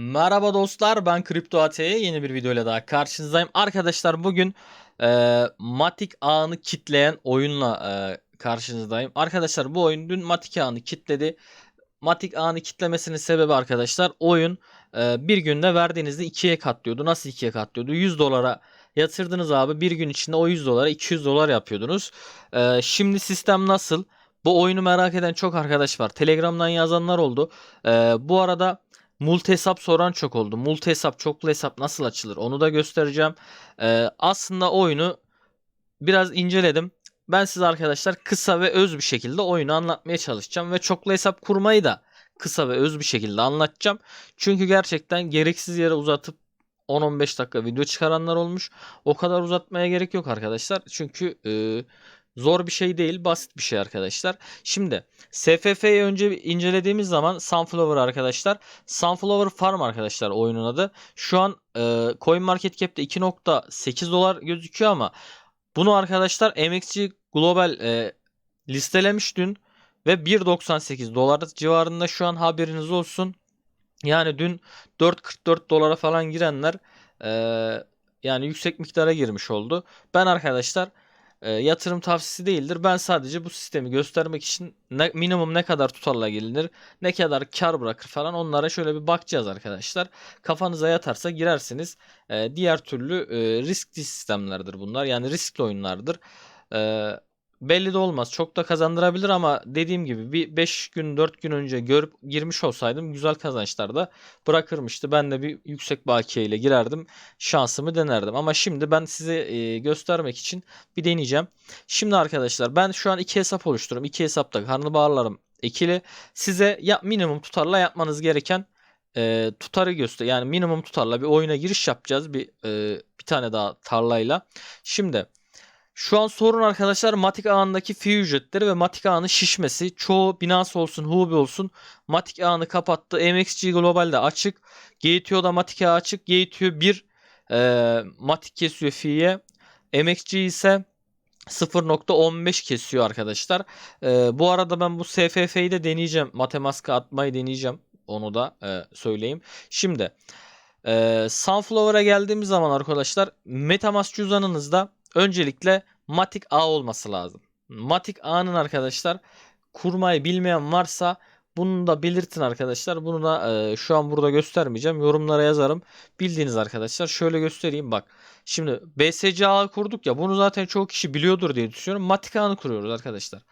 Merhaba dostlar ben Kripto AT'ye yeni bir videoyla daha karşınızdayım. Arkadaşlar bugün e, Matic ağını kitleyen oyunla e, karşınızdayım. Arkadaşlar bu oyun dün Matic ağını kitledi. Matic ağını kitlemesinin sebebi arkadaşlar oyun e, bir günde verdiğinizde ikiye katlıyordu. Nasıl ikiye katlıyordu? 100 dolara yatırdınız abi bir gün içinde o 100 dolara 200 dolar yapıyordunuz. E, şimdi sistem nasıl? Bu oyunu merak eden çok arkadaş var. Telegram'dan yazanlar oldu. E, bu arada Multi hesap soran çok oldu. Multi hesap, çoklu hesap nasıl açılır onu da göstereceğim. Ee, aslında oyunu biraz inceledim. Ben size arkadaşlar kısa ve öz bir şekilde oyunu anlatmaya çalışacağım. Ve çoklu hesap kurmayı da kısa ve öz bir şekilde anlatacağım. Çünkü gerçekten gereksiz yere uzatıp 10-15 dakika video çıkaranlar olmuş. O kadar uzatmaya gerek yok arkadaşlar. Çünkü e, Zor bir şey değil, basit bir şey arkadaşlar. Şimdi SFF'yi önce incelediğimiz zaman Sunflower arkadaşlar. Sunflower Farm arkadaşlar oyunun adı. Şu an e, CoinMarketCap'te 2.8 dolar gözüküyor ama bunu arkadaşlar MXC Global e, listelemiş dün ve 1.98 dolar civarında şu an haberiniz olsun. Yani dün 4.44 dolara falan girenler e, yani yüksek miktara girmiş oldu. Ben arkadaşlar e, yatırım tavsiyesi değildir. Ben sadece bu sistemi göstermek için ne, minimum ne kadar tutarla gelinir, ne kadar kar bırakır falan onlara şöyle bir bakacağız arkadaşlar. Kafanıza yatarsa girersiniz. E, diğer türlü e, riskli sistemlerdir bunlar. Yani riskli oyunlardır. E, belli de olmaz. Çok da kazandırabilir ama dediğim gibi bir 5 gün 4 gün önce görüp girmiş olsaydım güzel kazançlar da bırakırmıştı. Ben de bir yüksek bakiye ile girerdim. Şansımı denerdim. Ama şimdi ben size e, göstermek için bir deneyeceğim. Şimdi arkadaşlar ben şu an iki hesap oluştururum. İki hesapta karnabaharlarım ikili. Size ya minimum tutarla yapmanız gereken e, tutarı göster. Yani minimum tutarla bir oyuna giriş yapacağız. Bir e, bir tane daha tarlayla. Şimdi şu an sorun arkadaşlar Matic ağındaki fi ücretleri ve Matic ağının şişmesi. Çoğu Binance olsun, Huobi olsun Matic ağını kapattı. MXC Global'de açık. Gateo'da Matic ağı açık. Gateo 1 e, Matic kesiyor fi'ye. MXC ise 0.15 kesiyor arkadaşlar. E, bu arada ben bu SFF'yi de deneyeceğim. Matemaska atmayı deneyeceğim. Onu da e, söyleyeyim. Şimdi e, Sunflower'a geldiğimiz zaman arkadaşlar Metamask cüzdanınızda öncelikle Matic A olması lazım. Matic A'nın arkadaşlar kurmayı bilmeyen varsa bunu da belirtin arkadaşlar. Bunu da e, şu an burada göstermeyeceğim. Yorumlara yazarım. Bildiğiniz arkadaşlar. Şöyle göstereyim bak. Şimdi BSC ağı kurduk ya. Bunu zaten çoğu kişi biliyordur diye düşünüyorum. Matic ağını kuruyoruz arkadaşlar.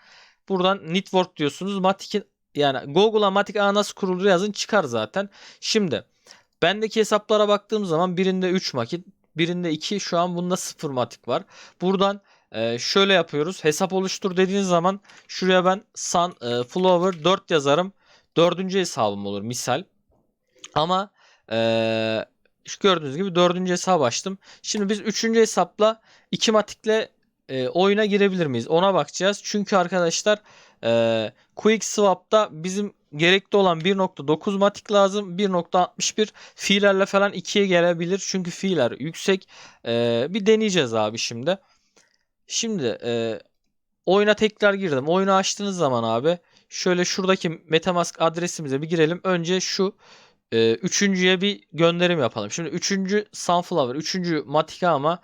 Buradan network diyorsunuz. Matic'in yani Google'a Matic ağı nasıl kurulur yazın çıkar zaten. Şimdi bendeki hesaplara baktığım zaman birinde 3 makit, birinde 2 şu an bunda 0 matik var. Buradan e, şöyle yapıyoruz. Hesap oluştur dediğiniz zaman şuraya ben sun e, flower 4 yazarım. Dördüncü hesabım olur misal. Ama e, gördüğünüz gibi dördüncü hesap açtım. Şimdi biz üçüncü hesapla 2 matikle e, oyuna girebilir miyiz? Ona bakacağız. Çünkü arkadaşlar e, Quick Swap'ta bizim gerekli olan 1.9 matik lazım. 1.61 fiillerle falan 2'ye gelebilir. Çünkü fiiller yüksek. E, bir deneyeceğiz abi şimdi. Şimdi e, oyuna tekrar girdim. Oyunu açtığınız zaman abi şöyle şuradaki Metamask adresimize bir girelim. Önce şu e, üçüncüye bir gönderim yapalım. Şimdi üçüncü Sunflower, üçüncü Matika ama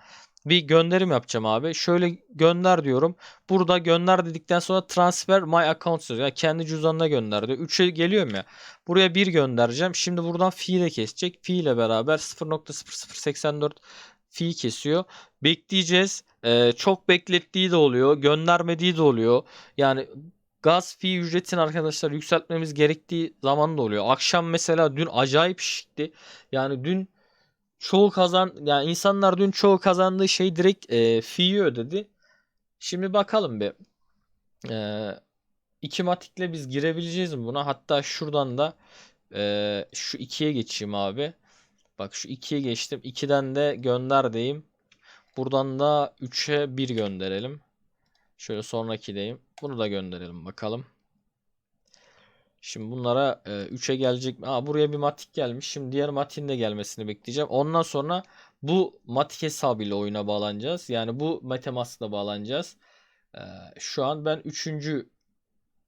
bir gönderim yapacağım abi. Şöyle gönder diyorum. Burada gönder dedikten sonra transfer my account diyor. Yani kendi cüzdanına gönder diyor. 3'e geliyorum ya. Buraya 1 göndereceğim. Şimdi buradan fi de kesecek. Fi ile beraber 0.0084 fi kesiyor. Bekleyeceğiz. Ee, çok beklettiği de oluyor. Göndermediği de oluyor. Yani gaz fi ücretini arkadaşlar yükseltmemiz gerektiği zaman da oluyor. Akşam mesela dün acayip şişti. Yani dün çoğu kazan yani insanlar dün çoğu kazandığı şey direkt e, fi'yi ödedi. Şimdi bakalım bir. E, iki matikle biz girebileceğiz mi buna? Hatta şuradan da e, şu ikiye geçeyim abi. Bak şu ikiye geçtim. 2'den de gönder diyeyim. Buradan da 3'e 1 gönderelim. Şöyle sonraki diyeyim. Bunu da gönderelim bakalım. Şimdi bunlara e, 3'e gelecek mi? Aa, buraya bir matik gelmiş. Şimdi diğer matiğin de gelmesini bekleyeceğim. Ondan sonra bu matik hesabıyla oyuna bağlanacağız. Yani bu Metamask'la bağlanacağız. E, şu an ben 3.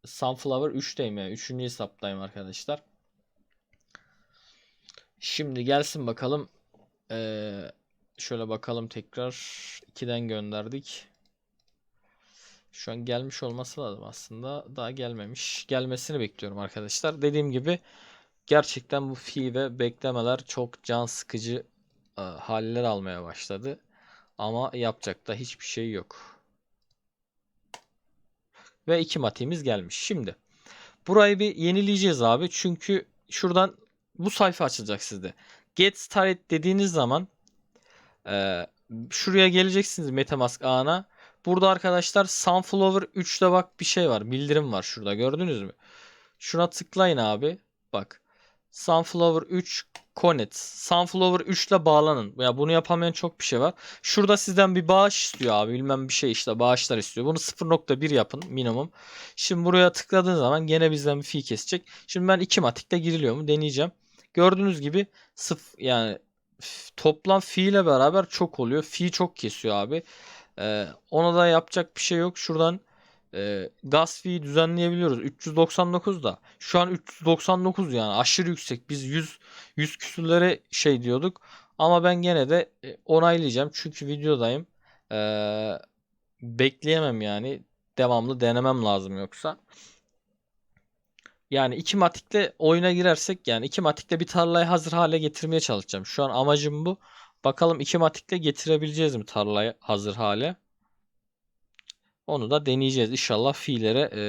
Sunflower 3'teyim yani. 3. hesaptayım arkadaşlar. Şimdi gelsin bakalım. Ee, şöyle bakalım tekrar. 2'den gönderdik. Şu an gelmiş olması lazım aslında. Daha gelmemiş. Gelmesini bekliyorum arkadaşlar. Dediğim gibi gerçekten bu fi ve beklemeler çok can sıkıcı e, haller almaya başladı. Ama yapacak da hiçbir şey yok. Ve iki matiğimiz gelmiş. Şimdi burayı bir yenileyeceğiz abi. Çünkü şuradan bu sayfa açılacak sizde. Get started dediğiniz zaman e, şuraya geleceksiniz Metamask ağına. Burada arkadaşlar Sunflower 3'te bak bir şey var. Bildirim var şurada gördünüz mü? Şuna tıklayın abi. Bak. Sunflower 3 Connect. Sunflower 3 ile bağlanın. Ya bunu yapamayan çok bir şey var. Şurada sizden bir bağış istiyor abi. Bilmem bir şey işte bağışlar istiyor. Bunu 0.1 yapın minimum. Şimdi buraya tıkladığın zaman gene bizden bir fee kesecek. Şimdi ben 2 matikte giriliyor mu deneyeceğim. Gördüğünüz gibi sıf yani toplam fee ile beraber çok oluyor. Fee çok kesiyor abi. Ee, ona da yapacak bir şey yok. Şuradan e, gas fee düzenleyebiliyoruz. 399 da. Şu an 399 yani aşırı yüksek. Biz 100 100 küsürlere şey diyorduk. Ama ben gene de e, onaylayacağım. Çünkü videodayım. Ee, bekleyemem yani. Devamlı denemem lazım yoksa. Yani iki matikle oyuna girersek yani iki matikle bir tarlayı hazır hale getirmeye çalışacağım. Şu an amacım bu. Bakalım iki matikle getirebileceğiz mi tarlayı hazır hale? Onu da deneyeceğiz. İnşallah fiillere e,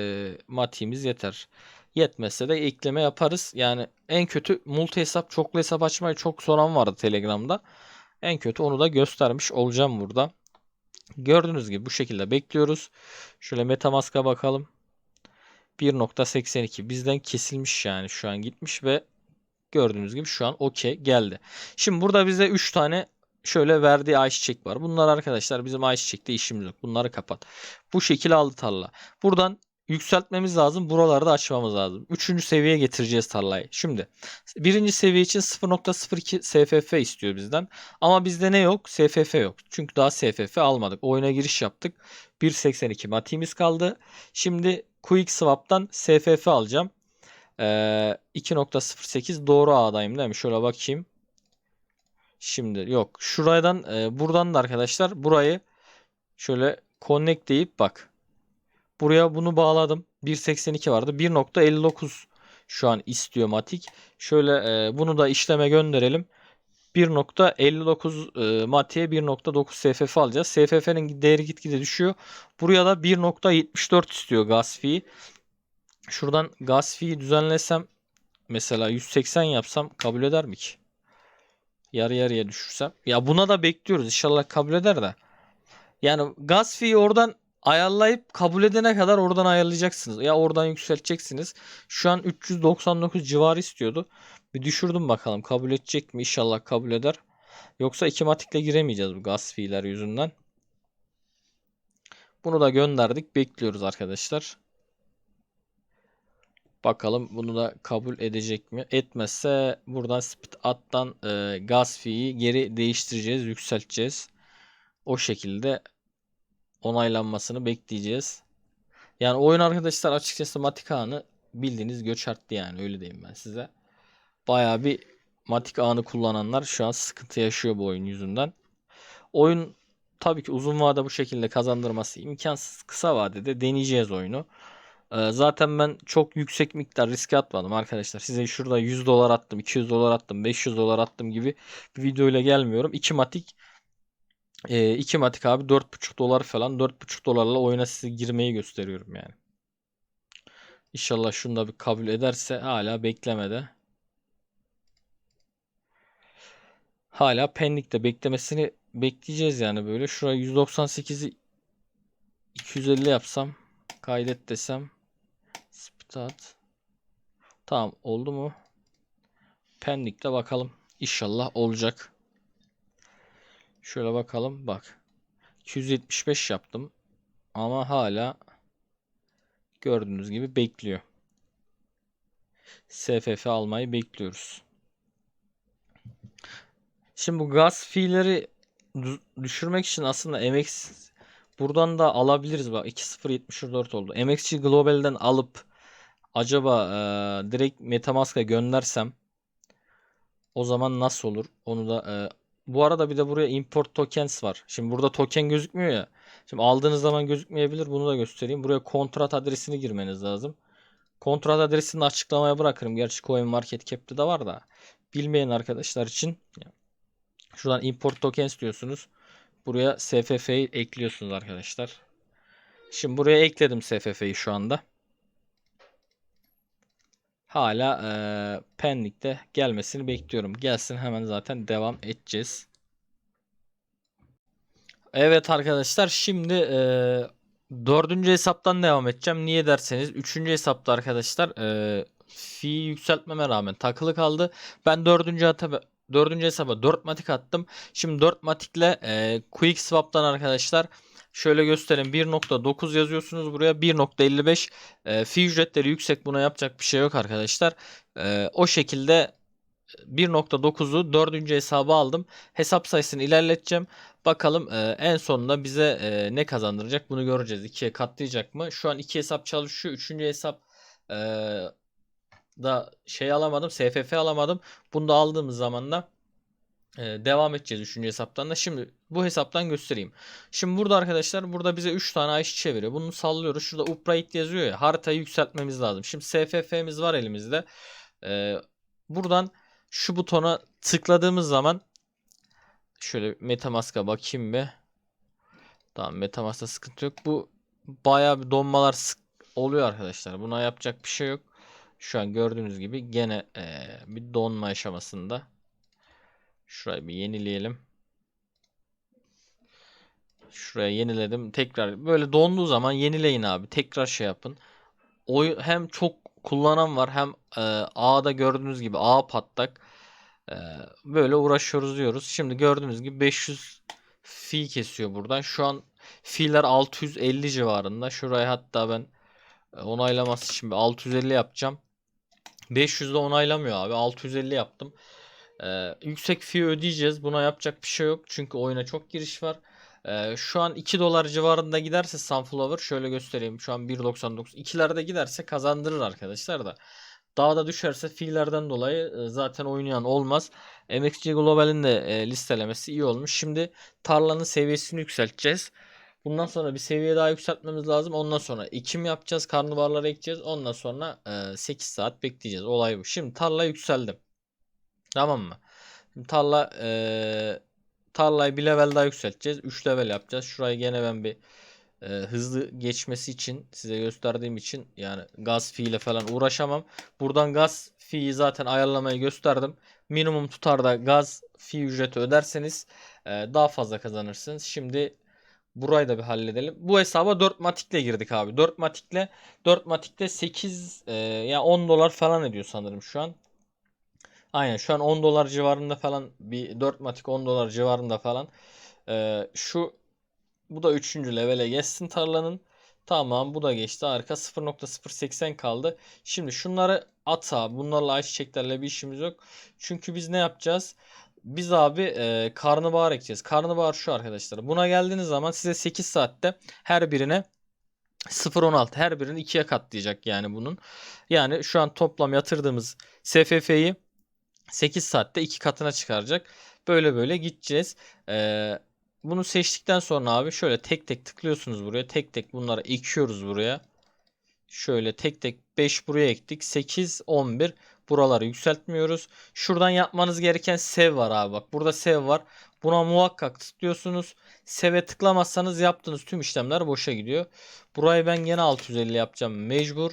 matiğimiz yeter. Yetmezse de ekleme yaparız. Yani en kötü multi hesap, çoklu hesap açmayı çok soran vardı Telegram'da. En kötü onu da göstermiş olacağım burada. Gördüğünüz gibi bu şekilde bekliyoruz. Şöyle Metamask'a bakalım. 1.82 bizden kesilmiş yani şu an gitmiş ve gördüğünüz gibi şu an okey geldi. Şimdi burada bize 3 tane şöyle verdiği ayçiçek var. Bunlar arkadaşlar bizim ayçiçekte işimiz yok. Bunları kapat. Bu şekil aldı tarla. Buradan yükseltmemiz lazım. Buraları da açmamız lazım. Üçüncü seviyeye getireceğiz tarlayı. Şimdi birinci seviye için 0.02 SFF istiyor bizden. Ama bizde ne yok? SFF yok. Çünkü daha SFF almadık. Oyuna giriş yaptık. 1.82 matiğimiz kaldı. Şimdi Quick Swap'tan SFF alacağım. Ee, 2.08 doğru ağdayım değil mi? Şöyle bakayım. Şimdi yok. Şuradan e, buradan da arkadaşlar burayı şöyle connect deyip bak. Buraya bunu bağladım. 1.82 vardı. 1.59 şu an istiyor Matik. Şöyle e, bunu da işleme gönderelim. 1.59 e, Mati'ye 1.9 SFF alacağız. SFF'nin değeri gitgide düşüyor. Buraya da 1.74 istiyor fee. Şuradan gas fee'yi düzenlesem mesela 180 yapsam kabul eder mi ki? Yarı yarıya düşürsem. Ya buna da bekliyoruz. İnşallah kabul eder de. Yani gas fee'yi oradan ayarlayıp kabul edene kadar oradan ayarlayacaksınız. Ya oradan yükselteceksiniz. Şu an 399 civarı istiyordu. Bir düşürdüm bakalım kabul edecek mi? İnşallah kabul eder. Yoksa iki matikle giremeyeceğiz bu gas fee'ler yüzünden. Bunu da gönderdik. Bekliyoruz arkadaşlar. Bakalım bunu da kabul edecek mi? Etmezse buradan speed attan e, gas fee'yi geri değiştireceğiz, yükselteceğiz. O şekilde onaylanmasını bekleyeceğiz. Yani oyun arkadaşlar açıkçası Matik ağını bildiğiniz göç arttı yani öyle diyeyim ben size. Baya bir Matik ağını kullananlar şu an sıkıntı yaşıyor bu oyun yüzünden. Oyun tabii ki uzun vade bu şekilde kazandırması imkansız. Kısa vadede deneyeceğiz oyunu. Ee, zaten ben çok yüksek miktar riske atmadım arkadaşlar. Size şurada 100 dolar attım, 200 dolar attım, 500 dolar attım gibi bir video ile gelmiyorum. 2 matik e, 2 matik abi 4,5 dolar falan 4,5 dolarla oyuna size girmeyi gösteriyorum yani. İnşallah şunu da bir kabul ederse hala beklemede. Hala pendikte beklemesini bekleyeceğiz yani böyle. Şuraya 198'i 250 yapsam kaydet desem Stat. Tamam oldu mu? Pendik'te bakalım. İnşallah olacak. Şöyle bakalım bak. 275 yaptım. Ama hala gördüğünüz gibi bekliyor. SFF almayı bekliyoruz. Şimdi bu gaz fee'leri düşürmek için aslında MX buradan da alabiliriz bak 2.074 oldu. MXC Global'den alıp acaba e, direkt Metamask'a göndersem O zaman nasıl olur? Onu da e, bu arada bir de buraya import tokens var. Şimdi burada token gözükmüyor ya. Şimdi aldığınız zaman gözükmeyebilir. Bunu da göstereyim. Buraya kontrat adresini girmeniz lazım. Kontrat adresini açıklamaya bırakırım. Gerçi CoinMarketCap'te de var da. Bilmeyen arkadaşlar için şuradan import tokens diyorsunuz. Buraya SFF'yi ekliyorsunuz arkadaşlar. Şimdi buraya ekledim SFF'yi şu anda. Hala eee pending'de gelmesini bekliyorum. Gelsin hemen zaten devam edeceğiz. Evet arkadaşlar şimdi eee dördüncü hesaptan devam edeceğim. Niye derseniz üçüncü hesapta arkadaşlar eee fee yükseltmeme rağmen takılı kaldı. Ben dördüncü hesaba, dördüncü hesaba 4 matik attım. Şimdi 4 matikle eee quick swap'tan arkadaşlar şöyle göstereyim 1.9 yazıyorsunuz buraya 1.55 e, fee ücretleri yüksek buna yapacak bir şey yok arkadaşlar. E, o şekilde 1.9'u dördüncü hesaba aldım. Hesap sayısını ilerleteceğim. Bakalım e, en sonunda bize e, ne kazandıracak bunu göreceğiz. İkiye katlayacak mı? Şu an iki hesap çalışıyor. Üçüncü hesap e, da şey alamadım. SFF alamadım. Bunu da aldığımız zaman da e, devam edeceğiz 3. hesaptan da. Şimdi bu hesaptan göstereyim. Şimdi burada arkadaşlar burada bize 3 tane ayış çeviriyor. Bunu sallıyoruz. Şurada upright yazıyor ya. Haritayı yükseltmemiz lazım. Şimdi SFF'miz var elimizde. E, buradan şu butona tıkladığımız zaman şöyle Metamask'a bakayım bir. Tamam Metamask'ta sıkıntı yok. Bu bayağı bir donmalar sık oluyor arkadaşlar. Buna yapacak bir şey yok. Şu an gördüğünüz gibi gene e, bir donma aşamasında. Şurayı bir yenileyelim. Şuraya yeniledim. Tekrar böyle donduğu zaman yenileyin abi. Tekrar şey yapın. Oy hem çok kullanan var hem e, ağda gördüğünüz gibi ağ patlak. E, böyle uğraşıyoruz diyoruz. Şimdi gördüğünüz gibi 500 fi kesiyor buradan. Şu an fiiller 650 civarında. Şurayı hatta ben e, onaylaması için bir 650 yapacağım. 500'de onaylamıyor abi. 650 yaptım. Ee, yüksek fee ödeyeceğiz. Buna yapacak bir şey yok. Çünkü oyuna çok giriş var. Ee, şu an 2 dolar civarında giderse Sunflower şöyle göstereyim. Şu an 1.99. 2'lerde giderse kazandırır arkadaşlar da. Daha da düşerse fee'lerden dolayı e, zaten oynayan olmaz. MXG Global'in de e, listelemesi iyi olmuş. Şimdi tarlanın seviyesini yükselteceğiz. Bundan sonra bir seviye daha yükseltmemiz lazım. Ondan sonra ekim yapacağız. Karnabaharları ekeceğiz. Ondan sonra e, 8 saat bekleyeceğiz. Olay bu. Şimdi tarla yükseldim. Tamam mı? Şimdi tarla e, tarlayı bir level daha yükselteceğiz. 3 level yapacağız. Şurayı gene ben bir e, hızlı geçmesi için size gösterdiğim için yani gaz fee ile falan uğraşamam. Buradan gaz fee'yi zaten ayarlamayı gösterdim. Minimum tutarda gaz fee ücreti öderseniz e, daha fazla kazanırsınız. Şimdi burayı da bir halledelim. Bu hesaba 4 matikle girdik abi. 4 matikle 4 matikle 8 e, ya yani 10 dolar falan ediyor sanırım şu an. Aynen şu an 10 dolar civarında falan bir 4 matik 10 dolar civarında falan. Ee, şu bu da 3. levele geçsin tarlanın. Tamam bu da geçti harika 0.080 kaldı. Şimdi şunları at abi. Bunlarla ayçiçeklerle bir işimiz yok. Çünkü biz ne yapacağız? Biz abi e, karnabahar ekeceğiz. Karnabahar şu arkadaşlar. Buna geldiğiniz zaman size 8 saatte her birine 0.16 her birini ikiye katlayacak yani bunun. Yani şu an toplam yatırdığımız SFF'yi 8 saatte 2 katına çıkaracak. Böyle böyle gideceğiz. Ee, bunu seçtikten sonra abi şöyle tek tek tıklıyorsunuz buraya. Tek tek bunları ekiyoruz buraya. Şöyle tek tek 5 buraya ektik. 8, 11. Buraları yükseltmiyoruz. Şuradan yapmanız gereken sev var abi. Bak burada sev var. Buna muhakkak tıklıyorsunuz. Seve tıklamazsanız yaptığınız tüm işlemler boşa gidiyor. Burayı ben gene 650 yapacağım. Mecbur.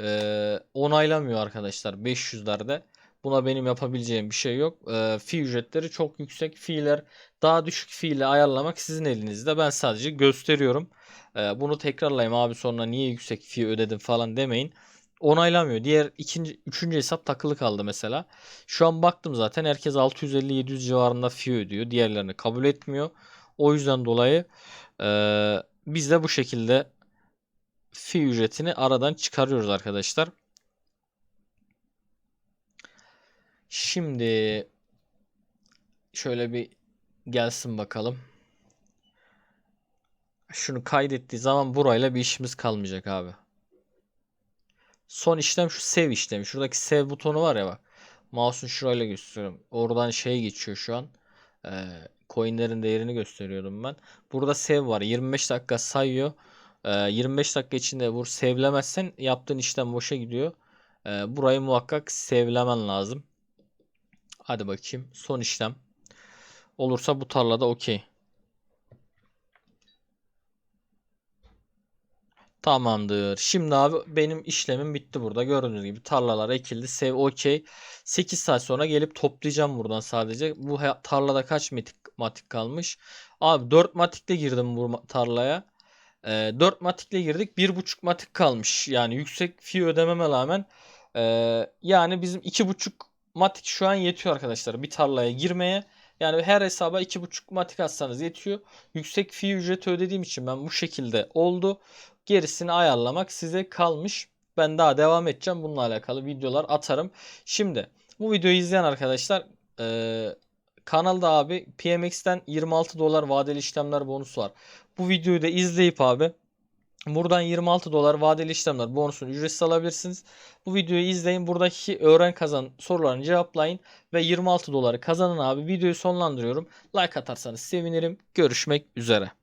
Ee, onaylamıyor arkadaşlar 500'lerde. Buna benim yapabileceğim bir şey yok. E, fi ücretleri çok yüksek. Fiiller daha düşük fiile ayarlamak sizin elinizde. Ben sadece gösteriyorum. E, bunu tekrarlayayım abi sonra niye yüksek fi ödedim falan demeyin. Onaylamıyor. Diğer ikinci, üçüncü hesap takılı kaldı mesela. Şu an baktım zaten herkes 650-700 civarında fi ödüyor. Diğerlerini kabul etmiyor. O yüzden dolayı e, biz de bu şekilde fi ücretini aradan çıkarıyoruz arkadaşlar. Şimdi şöyle bir gelsin bakalım. Şunu kaydettiği zaman burayla bir işimiz kalmayacak abi. Son işlem şu save işlemi. Şuradaki save butonu var ya bak. Mouse'un şurayla gösteriyorum. Oradan şey geçiyor şu an. Ee, coinlerin değerini gösteriyordum ben. Burada save var. 25 dakika sayıyor. Ee, 25 dakika içinde vur save'lemezsen yaptığın işlem boşa gidiyor. Ee, burayı muhakkak save'lemen lazım. Hadi bakayım. Son işlem. Olursa bu tarlada okey. Tamamdır. Şimdi abi benim işlemim bitti burada. Gördüğünüz gibi tarlalar ekildi. Save okey. 8 saat sonra gelip toplayacağım buradan sadece. Bu tarlada kaç matik, matik kalmış? Abi 4 matikle girdim bu tarlaya. Ee, 4 matikle girdik. 1.5 matik kalmış. Yani yüksek fee ödememe rağmen ee, yani bizim 2.5 matik şu an yetiyor arkadaşlar bir tarlaya girmeye. Yani her hesaba 2.5 matik atsanız yetiyor. Yüksek fee ücreti ödediğim için ben bu şekilde oldu. Gerisini ayarlamak size kalmış. Ben daha devam edeceğim. Bununla alakalı videolar atarım. Şimdi bu videoyu izleyen arkadaşlar eee, kanalda abi PMX'ten 26 dolar vadeli işlemler bonusu var. Bu videoyu da izleyip abi buradan 26 dolar vadeli işlemler bonusunu ücretsiz alabilirsiniz. Bu videoyu izleyin. Buradaki öğren kazan sorularını cevaplayın ve 26 doları kazanın abi. Videoyu sonlandırıyorum. Like atarsanız sevinirim. Görüşmek üzere.